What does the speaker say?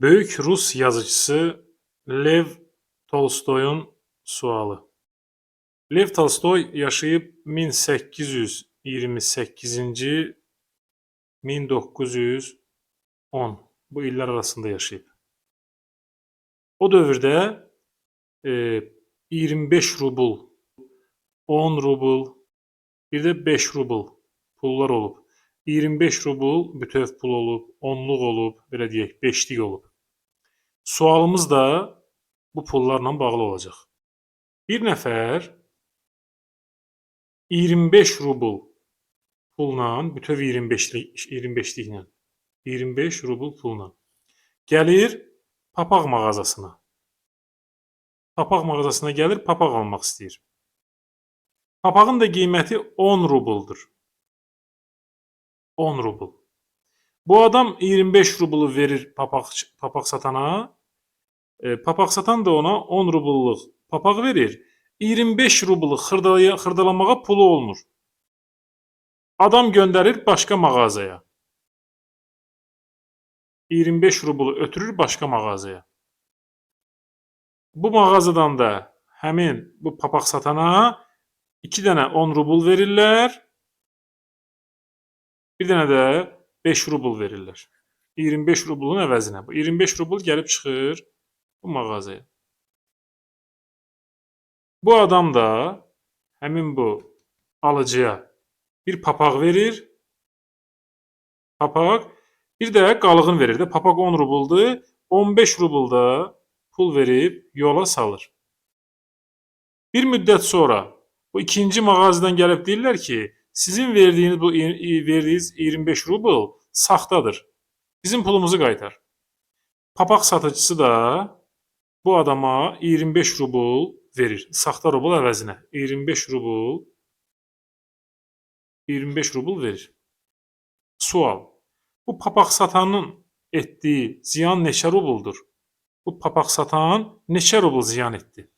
Böyük Rus yazıcısı Lev Tolstoy'un sualı. Lev Tolstoy yaşayıb 1828-ci 1910 bu illər arasında yaşayıb. O dövrdə e, 25 rubl, 10 rubl, bir də 5 rubl pullar olub. 25 rubl bütöv pul olub, 10'luq olub, belə deyək, 5'lik olub. Sualımız da bu pullarla bağlı olacaq. Bir nəfər 25 rubl pulla, bütöv 25'lik 25'liklə 25 rubl pulla gəlir papaq mağazasına. Papaq mağazasına gəlir, papaq almaq istəyir. Papağın da qiyməti 10 rubldur. 10 rubl. Bu adam 25 rublu verir papaq, papaq satana. E, papaq satan da ona 10 rublluq papaq verir. 25 rublu xırdalaya, xırdalamağa pulu olmur. Adam göndərir başqa mağazaya. 25 rublu ötürür başqa mağazaya. Bu mağazadan da həmin bu papaq satana 2 dənə 10 rubl verirlər. Bir dənə də 5 rubl verirlər. 25 rublun əvəzinə. Bu 25 rubl gəlib çıxır bu mağazaya. Bu adam da həmin bu alıcıya bir papaq verir. Papaq bir də qalığın verir də. Papaq 10 rubldur. 15 rubl da pul verib yola salır. Bir müddət sonra bu ikinci mağazadan gəlib deyirlər ki, sizin verdiyiniz bu verdiyiniz 25 rubl saxtadır. Bizim pulumuzu qaytar. Papaq satıcısı da bu adama 25 rubl verir. Saxta rubl əvəzinə 25 rubl 25 rubl verir. Sual. Bu papaq satanın etdiyi ziyan neçə rubldur? Bu papaq satan neçə rubl ziyan etdi?